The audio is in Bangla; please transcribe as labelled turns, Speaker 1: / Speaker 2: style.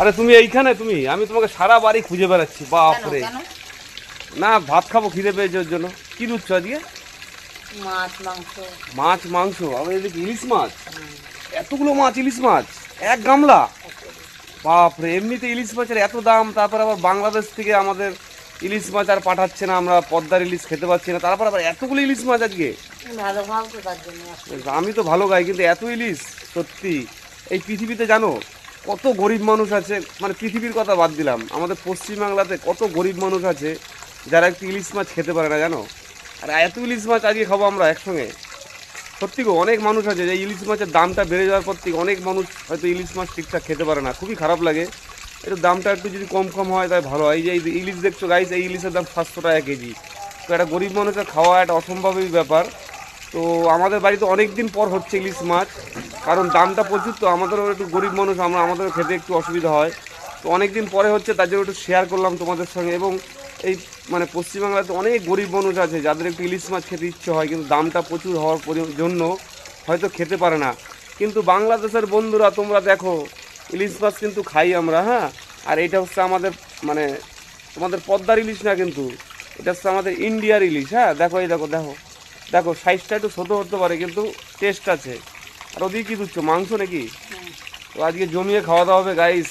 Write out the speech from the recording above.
Speaker 1: আরে তুমি এইখানে তুমি? আমি তোমাকে সারা বাড়ি খুঁজে বেড়াচ্ছি বাপরে। না ভাত খাব খিদে পেয়েছে ওর জন্য। কি দুচ্ছ আজকে
Speaker 2: মাছ মাংস।
Speaker 1: মাছ মাংস। আবার এদিকে ইলিশ মাছ। এতগুলো মাছ ইলিশ মাছ এক গামলা? বাপরে এমনিতে ইলিশ মাছের এত দাম তারপর আবার বাংলাদেশ থেকে আমাদের ইলিশ মাছ আর পাঠাচ্ছে না আমরা পদ্মার ইলিশ খেতে পাচ্ছি না তারপর আবার এতগুলো ইলিশ মাছ আজকে। আমি তো ভালো গাই কিন্তু এত ইলিশ সত্যি। এই পৃথিবীতে জানো কত গরিব মানুষ আছে মানে পৃথিবীর কথা বাদ দিলাম। আমাদের পশ্চিমবাংলাতে কত গরিব মানুষ আছে যারা একটু ইলিশ মাছ খেতে পারে না, জানো? আর এত ইলিশ মাছ আজকে খাব আমরা একসঙ্গে। সত্যি গো, অনেক মানুষ আছে যে ইলিশ মাছের দামটা বেড়ে যাওয়ার পর থেকে অনেক মানুষ হয়তো ইলিশ মাছ ঠিকঠাক খেতে পারে না। খুবই খারাপ লাগে। একটু দামটা একটু যদি কম কম হয় তাই ভালো হয়। এই যে ইলিশ দেখছ গাইস এই ইলিশের দাম সাতশো টাকা কেজি। তো একটা গরিব মানুষের খাওয়া একটা অসম্ভবই ব্যাপার। তো আমাদের বাড়িতে অনেক দিন পর হচ্ছে ইলিশ মাছ। কারণ দামটা প্রচুর তো, আমাদেরও একটু গরিব মানুষ, আমরা, আমাদেরও খেতে একটু অসুবিধা হয়। তো অনেক দিন পরে হচ্ছে তার জন্য একটু শেয়ার করলাম তোমাদের সঙ্গে এবং এই মানে পশ্চিমবাংলাতে অনেক গরিব মানুষ আছে, যাদের একটু ইলিশ মাছ খেতে ইচ্ছে হয়, কিন্তু দামটা প্রচুর হওয়ার জন্য হয়তো খেতে পারে না। কিন্তু বাংলাদেশের বন্ধুরা, তোমরা দেখো, ইলিশ মাছ কিন্তু খাই আমরা হ্যাঁ? আর এটা হচ্ছে আমাদের মানে তোমাদের পদ্মার ইলিশ না কিন্তু, এটা হচ্ছে আমাদের ইন্ডিয়ার ইলিশ হ্যাঁ? দেখো, এই দেখো দেখো। দেখো সাইজটা একটু ছোটো হতে পারে, কিন্তু টেস্ট আছে। আর ওদিকে কি দিচ্ছ মাংস নাকি তো আজকে জমিয়ে খাওয়া দাওয়া হবে গাইস